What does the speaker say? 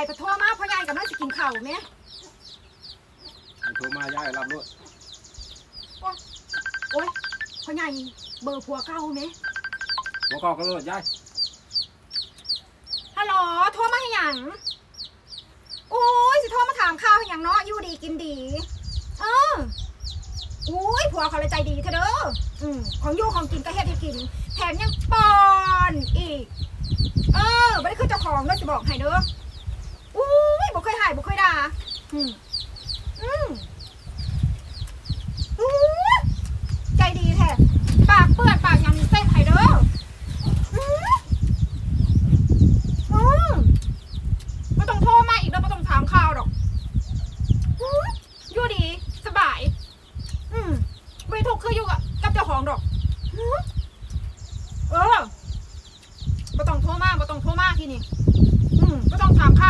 ายปะโทรมาพ่อยายกับน้องสิกินข้าวไหมโทรมาย้ายรับรถโอ๊ยพ่อยายเบอร์ผัวเก่าไหมหัวข้อก็รถย้ายฮัลโหลโทรมาให้หยังโอ้ยสิโทรมาถามข้าวให้หยังเนาะอยู่ดีกินดี เอออุ้ยผัวเขาเลยใจดีเธอเด้ออืมของอยู่ของกินก็เฮ็ดให้กิน แถมยังปอนอีก เออไม่ได้คือเจ้าของด้วยจะบอกให้เด้ออุ้ยบ่เค ใจดีแท้ปากเปื้อนปากยังมีเส้นไผ่ด้ออืมอืต้องโทรมาอีกแล้ไม่ต้งถามข่าวดอกอืยู่ดี สบายไม่ทุกข์คืยู่กับเจ้าของดอกเออม่ต้องโทรมาไม่ต้งโทรมาที่นี่อืมไม่ต้องถามข่าว